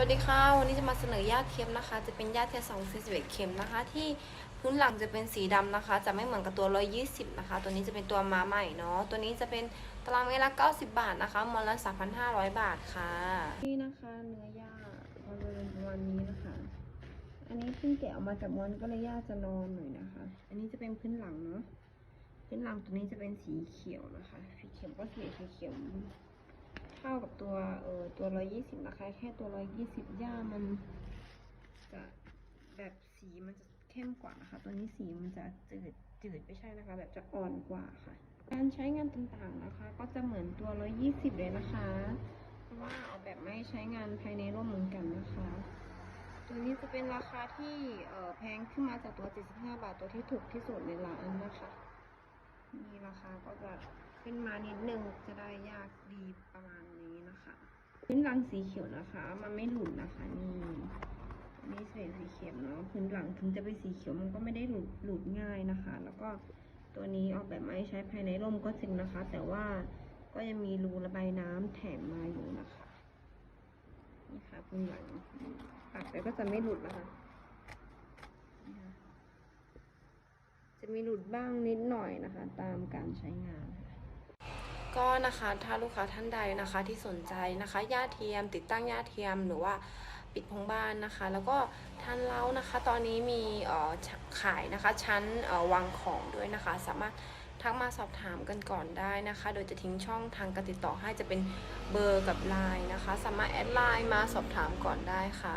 วัสดีค่ะ วันนี้จะมาเสนอหญ้าเทียมนะคะ จะเป็นหญ้าเทียม2 4 1เข็มนะคะ ที่พื้นหลังจะเป็นสีดำนะคะ จะไม่เหมือนกับตัว 120 นะคะ ตัวนี้จะเป็นตัวมาใหม่เนาะ ตัวนี้จะเป็นตารางเมตรละ 90 บาทนะคะมอลละ 3,500 บาทค่ะ นี่นะคะเนื้อหญ้ามันจะเป็นประมาณนี้นะคะ อันนี้เพิ่งแกะออกมาจากมอนก็เลยหญ้าจะนอนหน่อยนะคะ อันนี้จะเป็นพื้นหลังเนาะ พื้นหลังตัวนี้จะเป็นสีเขียวนะคะ สีเขียวก็สีเขียว เท่ากับตัวเออตัวร้อยยี่สิบนะคะแค่ตัวร้อยยี่สิบย่ามันจะแบบสีมันจะเข้มกว่านะคะ ตัวนี้สีมันจะจืดจืดไม่ใช่นะคะ แบบจะอ่อนกว่าค่ะ การใช้งานต่างๆนะคะ ก็จะเหมือนตัวร้อยยี่สิบเลยนะคะเพราะว่าออกแบบไม่ใช้งานภายในร่มเหมือนกันนะคะ ตัวนี้จะเป็นราคาที่เอ่อแพงขึ้นมาจากตัว 75 บาทตัวที่ถูกที่สุดในร้านนะคะนี่ราคาก็จะขึ้นมานิดนึงจะได้ยากดีประมาณนี้นะคะ พื้นหลังสีเขียวนะคะ มันไม่หลุดนะคะนี่นี่เศษสีเขียวเนาะพื้นหลังถึงจะเป็นสีเขียวมันก็ไม่ได้หลุดหลุดง่ายนะคะ แล้วก็ตัวนี้ออกแบบมาให้ใช้ภายในร่มก็จริงนะคะ แต่ว่าก็ยังมีรูระบายน้ำแถมมาอยู่นะคะนี่ค่ะพื้นหลังปักไปก็จะไม่หลุดนะคะจะมีหลุดบ้างนิดหน่อยนะคะ ตามการใช้งาน ก็นะคะถ้าลูกค้าท่านใดนะคะที่สนใจนะคะย่าเทียม ติดตั้งย่าเทียมหรือว่าปิดพงบ้านนะคะ แล้วก็ท่านเล้านะคะ ตอนนี้มีขายนะคะชั้นวางของด้วยนะคะ สามารถทักมาสอบถามกันก่อนได้นะคะ โดยจะทิ้งช่องทางการติดต่อให้จะเป็นเบอร์กับไลน์นะคะ สามารถแอดไลน์มาสอบถามก่อนได้ค่ะ